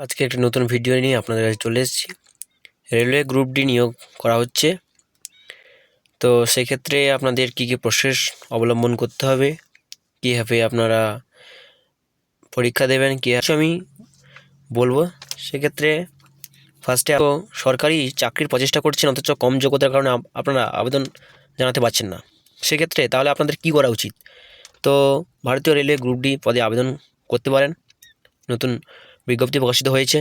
আজকে একটা নতুন ভিডিও নিয়ে আপনাদের কাছে চলে এসেছি। রেলওয়ে গ্রুপ ডি নিয়োগ করা হচ্ছে। তো সেক্ষেত্রে আপনাদের কী কী প্রসেস অবলম্বন করতে হবে? কীভাবে আপনারা পরীক্ষা দেবেন? কী আমি বলব? সেক্ষেত্রে ফার্স্টে সরকারি চাকরির প্রচেষ্টা করছেন, অথচ কম যোগ্যতার কারণে আপ- আপনারা আবেদন জানাতে পারছেন না। সেক্ষেত্রে তাহলে আপনাদের কী করা উচিত? তো ভারতীয় রেলওয়ে গ্রুপ ডি পদে আবেদন করতে পারেন। নতুন বিজ্ঞপ্তি প্রকাশিত হয়েছে।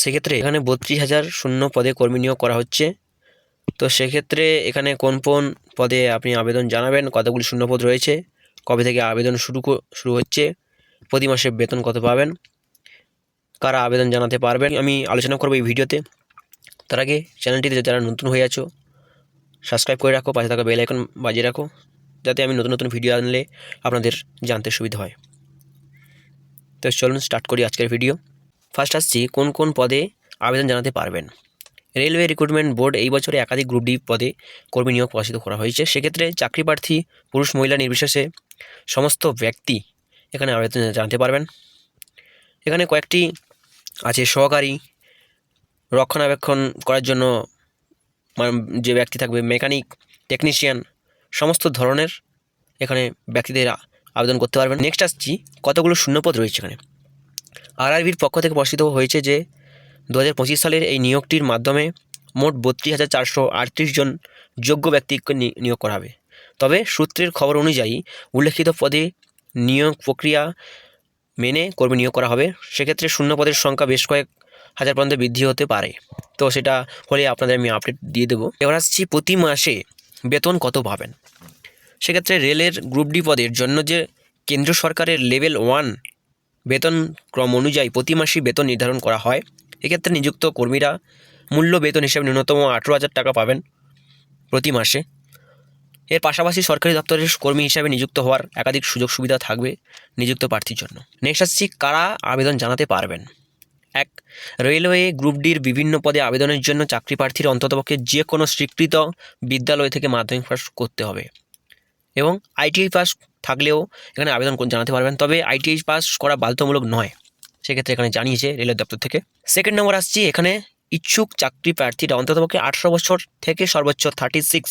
সেক্ষেত্রে এখানে বত্রিশ হাজার শূন্য পদে কর্মী নিয়োগ করা হচ্ছে। তো সেক্ষেত্রে এখানে কোন কোন পদে আপনি আবেদন জানাবেন? কতগুলি শূন্যপদ রয়েছে? কবে থেকে আবেদন শুরু শুরু হচ্ছে? প্রতি মাসে বেতন কত পাবেন? কারা আবেদন জানাতে পারবেন? আমি আলোচনা করব এই ভিডিওতে। তার আগে চ্যানেলটিতে যারা নতুন হয়ে আছো, সাবস্ক্রাইব করে রাখো, পাশে থাকা বেল আইকন বাজিয়ে রাখো, যাতে আমি নতুন নতুন ভিডিও আনলে আপনাদের জানতে সুবিধা হয়। তো চলুন স্টার্ট করি আজকের ভিডিও ফার্স্ট আসছি, কোন কোন পদে আবেদন জানাতে পারবেন? রেলওয়ে রিক্রুটমেন্ট বোর্ড এই বছরে একাধিক গ্রুপ ডি পদে কর্মী নিয়োগ প্রকাশিত করা হয়েছে। সেক্ষেত্রে চাকরি প্রার্থী, পুরুষ, মহিলা নির্বিশেষে সমস্ত ব্যক্তি এখানে আবেদন জানাতে পারবেন। এখানে কয়েকটি আছে, সহকারী রক্ষণাবেক্ষণ করার জন্য যে ব্যক্তি থাকবে, মেকানিক, টেকনিশিয়ান, সমস্ত ধরনের এখানে ব্যক্তিদের আবেদন করতে পারবেন। নেক্সট আসছি, কতগুলো শূন্যপদ রয়েছে এখানে? আরআরবির পক্ষ থেকে প্রকাশিত হয়েছে যে দু হাজার পঁচিশ সালের এই নিয়োগটির মাধ্যমে মোট বত্রিশ হাজার চারশো আটত্রিশ জন যোগ্য ব্যক্তিকে নিয়োগ করা হবে। তবে সূত্রের খবর অনুযায়ী, উল্লেখিত পদে নিয়োগ প্রক্রিয়া মেনে কর্মী নিয়োগ করা হবে। সেক্ষেত্রে শূন্য পদের সংখ্যা বেশ কয়েক হাজার পর্যন্ত বৃদ্ধি হতে পারে। তো সেটা হলে আপনাদের আমি আপডেট দিয়ে দেবো। এবার আসছি, প্রতি মাসে বেতন কত পাবেন? সেক্ষেত্রে রেলের গ্রুপ ডি পদের জন্য যে কেন্দ্র সরকারের লেভেল ওয়ান বেতন ক্রম অনুযায়ী প্রতি মাসে বেতন নির্ধারণ করা হয়, এক্ষেত্রে নিযুক্ত কর্মীরা মূল্য বেতন হিসেবে ন্যূনতম আঠেরো হাজার টাকা পাবেন প্রতি মাসে। এর পাশাপাশি সরকারি দপ্তরের কর্মী হিসাবে নিযুক্ত হওয়ার একাধিক সুযোগ সুবিধা থাকবে নিযুক্ত প্রার্থীর জন্য। নেক্সট আসছি, কারা আবেদন জানাতে পারবেন? এক, রেলওয়ে গ্রুপ ডির বিভিন্ন পদে আবেদনের জন্য চাকরি প্রার্থীর অন্ততপক্ষে যে কোনো স্বীকৃত বিদ্যালয় থেকে মাধ্যমিক পাস করতে হবে। এবং আইটিআই পাস থাকলেও এখানে আবেদন জানাতে পারবেন। তবে আইটিআই পাস করা বাধ্যতামূলক নয়, সেক্ষেত্রে এখানে জানিয়েছে রেলের দপ্তর থেকে। সেকেন্ড নম্বর আসছি, এখানে ইচ্ছুক চাকরি প্রার্থীরা অন্ততপক্ষে আঠারো বছর থেকে সর্বোচ্চ থার্টি সিক্স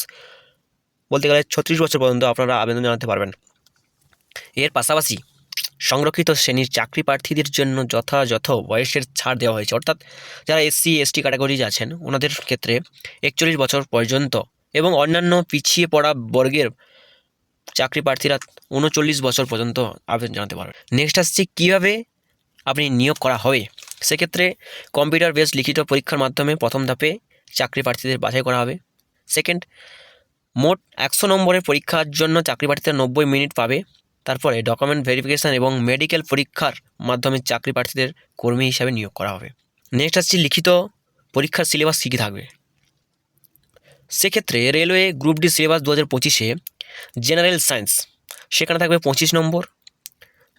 বলতে গেলে ছত্রিশ বছর পর্যন্ত আপনারা আবেদন জানাতে পারবেন। এর পাশাপাশি সংরক্ষিত শ্রেণির চাকরি প্রার্থীদের জন্য যথাযথ বয়সের ছাড় দেওয়া হয়েছে। অর্থাৎ যারা এসসি এসটি ক্যাটাগরিজ আছেন, ওনাদের ক্ষেত্রে একচল্লিশ বছর পর্যন্ত এবং অন্যান্য পিছিয়ে পড়া বর্গের চাকরি প্রার্থীরা উনচল্লিশ বছর পর্যন্ত আবেদন জানাতে পারবেন নেক্সট আসছে, কীভাবে আপনি নিয়োগ করা হবে? সেক্ষেত্রে কম্পিউটার বেস লিখিত পরীক্ষার মাধ্যমে প্রথম ধাপে চাকরি প্রার্থীদের বাছাই করা হবে। সেকেন্ড মোট একশো নম্বরের পরীক্ষার জন্য চাকরি প্রার্থীরা নব্বই মিনিট পাবে। তারপরে ডকুমেন্ট ভেরিফিকেশান এবং মেডিকেল পরীক্ষার মাধ্যমে চাকরি প্রার্থীদের কর্মী হিসাবে নিয়োগ করা হবে। নেক্সট আসছে, লিখিত পরীক্ষার সিলেবাস কী কী থাকবে? সেক্ষেত্রে রেলওয়ে গ্রুপ ডি সিলেবাস দু হাজার পঁচিশে জেনারেল সায়েন্স, সেখানে থাকবে পঁচিশ নম্বর।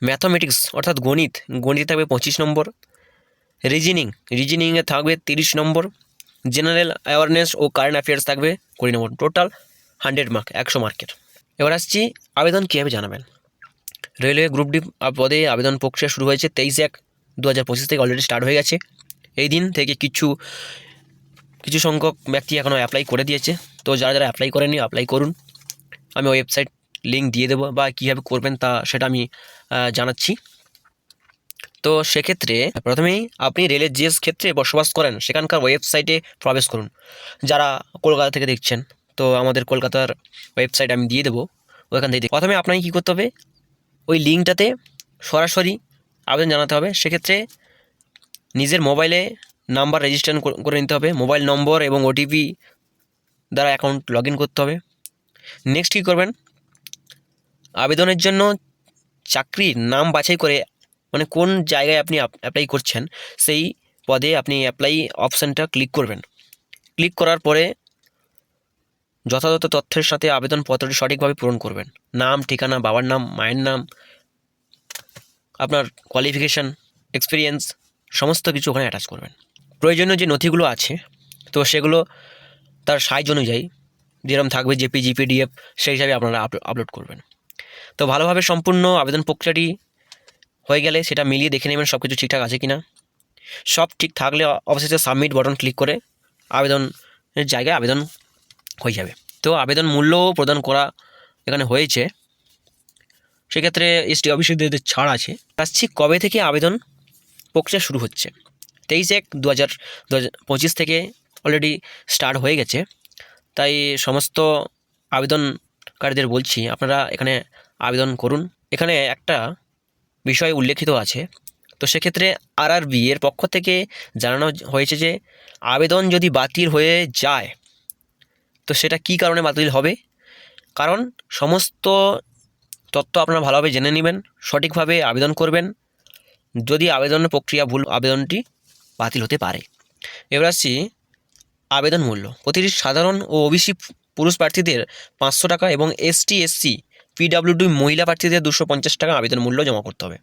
ম্যাথামেটিক্স, অর্থাৎ গণিত, গণিতে থাকবে পঁচিশ নম্বর। রিজনিং রিজনিংয়ে থাকবে তিরিশ নম্বর। জেনারেল অ্যাওয়ারনেস ও কারেন্ট অ্যাফেয়ার্স থাকবে কুড়ি নম্বর। টোটাল হান্ড্রেড মার্ক, একশো মার্কের। এবার আসছি আবেদন কীভাবে জানাবেন? রেলওয়ে গ্রুপ ডি পদে আবেদন প্রক্রিয়া শুরু হয়েছে তেইশ এক দু হাজার পঁচিশ থেকে অলরেডি স্টার্ট হয়ে গেছে। এই দিন থেকে কিছু কিছু সংখ্যক ব্যক্তি এখনও অ্যাপ্লাই করে দিয়েছে। তো যারা যারা অ্যাপ্লাই করেনি অ্যাপ্লাই করুন। আমি ওয়েবসাইট লিঙ্ক দিয়ে দেবো বা কীভাবে করবেন তা সেটা আমি জানাচ্ছি। তো সেক্ষেত্রে প্রথমেই আপনি রেলের যে ক্ষেত্রে বসবাস করেন, সেখানকার ওয়েবসাইটে প্রবেশ করুন। যারা কলকাতা থেকে দেখছেন, তো আমাদের কলকাতার ওয়েবসাইট আমি দিয়ে দেবো ওইখান থেকে প্রথমে আপনাকে কী করতে হবে, ওই লিঙ্কটাতে সরাসরি আবেদন জানাতে হবে। সেক্ষেত্রে নিজের মোবাইলে নাম্বার রেজিস্ট্রেশন করে নিতে হবে। মোবাইল নম্বর এবং ওটিপি দ্বারা অ্যাকাউন্ট লগ করতে হবে। নেক্সট কী করবেন? আবেদনের জন্য চাকরির নাম বাছাই করে মানে কোন জায়গায় আপনি অ্যাপ্লাই করছেন, সেই পদে আপনি অ্যাপ্লাই অপশানটা ক্লিক করবেন। ক্লিক করার পরে যথাযথ তথ্যের সাথে আবেদনপত্রটি সঠিকভাবে পূরণ করবেন। নাম, ঠিকানা, বাবার নাম, মায়ের নাম, আপনার কোয়ালিফিকেশান এক্সপিরিয়েন্স সমস্ত কিছু ওখানে অ্যাটাচ করবেন। প্রয়োজনীয় যে নথিগুলো আছে, তো সেগুলো তার সাইজ অনুযায়ী যেরকম থাকবে জেপি জিপিডিএফ সেই হিসাবে আপনারা আপলোড করবেন। তো ভালোভাবে সম্পূর্ণ আবেদন প্রক্রিয়াটি হয়ে গেলে সেটা মিলিয়ে দেখে নেবেন সব কিছু ঠিকঠাক আছে কি না সব ঠিক থাকলে অবশেষে সাবমিট বাটন ক্লিক করে আবেদনের জায়গায় আবেদন হয়ে যাবে। তো আবেদন মূল্যও প্রদান করা এখানে হয়েছে। সেক্ষেত্রে এসটি অফিসের ছাড় আছে। আসছি কবে থেকে আবেদন প্রক্রিয়া শুরু হচ্ছে? তেইশ এক দু হাজার পঁচিশ থেকে অলরেডি স্টার্ট হয়ে গেছে। তাই সমস্ত আবেদনকারীদের বলছি, আপনারা এখানে আবেদন করুন। এখানে একটা বিষয় উল্লেখিত আছে। তো সেক্ষেত্রে আরআরবি এর পক্ষ থেকে জানানো হয়েছে যে, আবেদন যদি বাতিল হয়ে যায়, তো সেটা কী কারণে বাতিল হবে? কারণ সমস্ত তথ্য আপনারা ভালোভাবে জেনে নেবেন, সঠিকভাবে আবেদন করবেন, যদি আবেদনের প্রক্রিয়া ভুল, আবেদনটি বাতিল হতে পারে। এবার আসছি আবেদন মূল্য। প্রতিটি সাধারণ ও ওবিসি পুরুষ প্রার্থীদের পাঁচশো টাকা এবং এসটি এসসি পিডাব্লিউডি মহিলা প্রার্থীদের দুশো পঞ্চাশ টাকা আবেদন মূল্য জমা করতে হবে।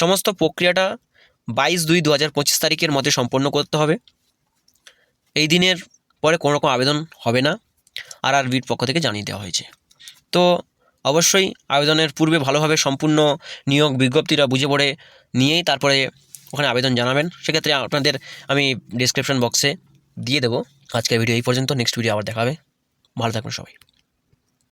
সমস্ত প্রক্রিয়াটা বাইশ দুই দু হাজার পঁচিশ তারিখের মধ্যে সম্পন্ন করতে হবে। এই দিনের পরে কোনো রকম আবেদন হবে না, আর আর বির পক্ষ থেকে জানিয়ে দেওয়া হয়েছে। তো অবশ্যই আবেদনের পূর্বে ভালোভাবে সম্পূর্ণ নিয়োগ বিজ্ঞপ্তিটা বুঝে পড়ে নিয়েই তারপরে ওখানে আবেদন জানাবেন। সেক্ষেত্রে আপনাদের আমি ডিসক্রিপশন বক্সে দিয়ে দেবো। আজকের ভিডিও এই পর্যন্ত। নেক্সট ভিডিও আবার দেখাবে। ভালো থাকবেন সবাই।